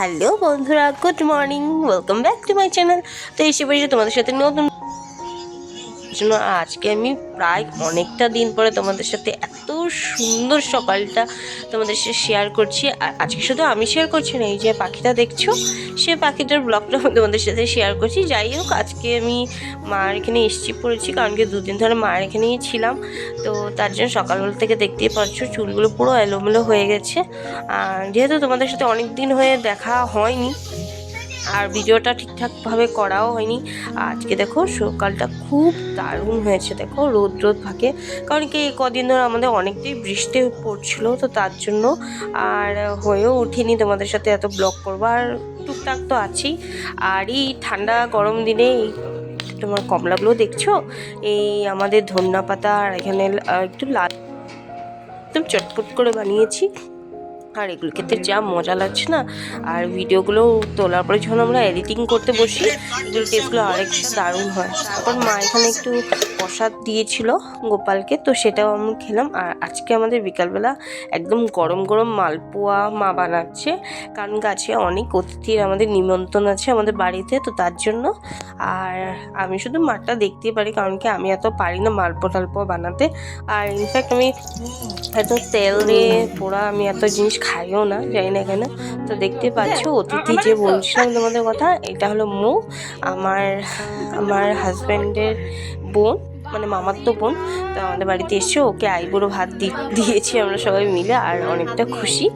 Hello বন্ধুরা, good morning, welcome back to my channel. তো এসে পড়েছি তোমাদের সাথে নতুন জন্য আজকে আমি প্রায় অনেকটা দিন পরে তোমাদের সাথে এত সুন্দর সকালটা তোমাদের সাথে শেয়ার করছি। আর আজকে শুধু আমি শেয়ার করছি না, এই যে পাখিটা দেখছ, সে পাখিটার ব্লগটা আমি তোমাদের সাথে শেয়ার করছি। যাই হোক, আজকে আমি মার এখানে এসছি পড়েছি, কারণ কি দুদিন ধরে মার এখানেই ছিলাম। তো তার জন্য সকালবেলা থেকে দেখতেই পাচ্ছ, চুলগুলো পুরো এলোমেলো হয়ে গেছে। আর যেহেতু তোমাদের সাথে অনেক দিন হয়ে দেখা হয়নি আর ভিডিওটা ঠিকঠাকভাবে করাও হয়নি। আজকে দেখো সকালটা খুব দারুণ হয়েছে, দেখো রোদ রোদ ফাঁকে কারণ কি এই কদিন ধরে আমাদের অনেকটাই বৃষ্টি পড়ছিল, তো তার জন্য আর হয়েও উঠিনি তোমাদের সাথে এত ব্লগ করব। আর টুকটাক তো আছেই। আর এই ঠান্ডা গরম দিনে এই তোমার কমলাগুলো দেখছ? এই আমাদের ধন্যা পাতা আর এখানে একটু লাল একদম চটপট করে বানিয়েছি। আর এগুলো ক্ষেত্রে যা মজা লাগছে না। আর ভিডিওগুলো তোলার পরে যখন আমরা এডিটিং করতে বসি, এগুলো টেস্টগুলো আরেক দারুণ হয়। তারপর মা এখানে একটু প্রসাদ দিয়েছিল গোপালকে, তো সেটাও আমি খেলাম। আর আজকে আমাদের বিকালবেলা একদম গরম গরম মালপোয়া মা বানাচ্ছে। কারণ গাছে অনেক অতিথির আমাদের নিমন্ত্রণ আছে আমাদের বাড়িতে, তো তার জন্য। আর আমি শুধু মাঠটা দেখতেই পারি, কারণ কি আমি এত পারি না মালপোয়া টালপোয়া বানাতে। আর ইনফ্যাক্ট আমি এত তেল দিয়ে পোড়া আমি এত জিনিস খাইও না, জানি না কেন। তো দেখতে পাচ্ছ অতিথি যে বলছিলাম তোমাদের কথা, এটা হলো মৌ, আমার আমার হাজব্যান্ডের বোন। মানে মামার তো বোন, তো আমাদের বাড়িতে এসে ওকে আইবুড়ো ভাত দিয়েছি আমরা সবাই মিলে, আর অনেকটা খুশি।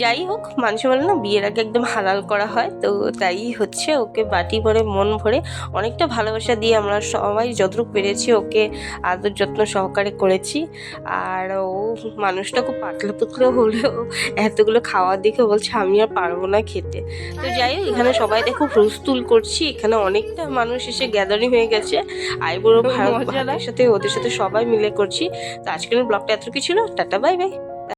যাই হোক মানুষ বলে না, বিয়ের আগে একদম হালাল করা হয়, তো তাই হচ্ছে ওকে বাটি ভরে, মন ভরে অনেকটা ভালোবাসা দিয়ে আমরা সবাই যতটুকু পেরেছি ওকে আদর যত্ন সহকারে করেছি। আর ও মানুষটা খুব পাতলা পুতলা হলেও এতগুলো খাওয়া দেখে বলছে, আমি আর পারব না খেতে। তো যাই হোক, এখানে সবাই দেখো হুলস্থুল করছি, এখানে অনেকটা মানুষ এসে গ্যাদারিং হয়ে গেছে। আইবুড়ো ভাইয়ের সাথে ওদের সাথে সবাই মিলে করছি। তো আজকের ব্লগটা এত কি ছিল। Tata, bye bye.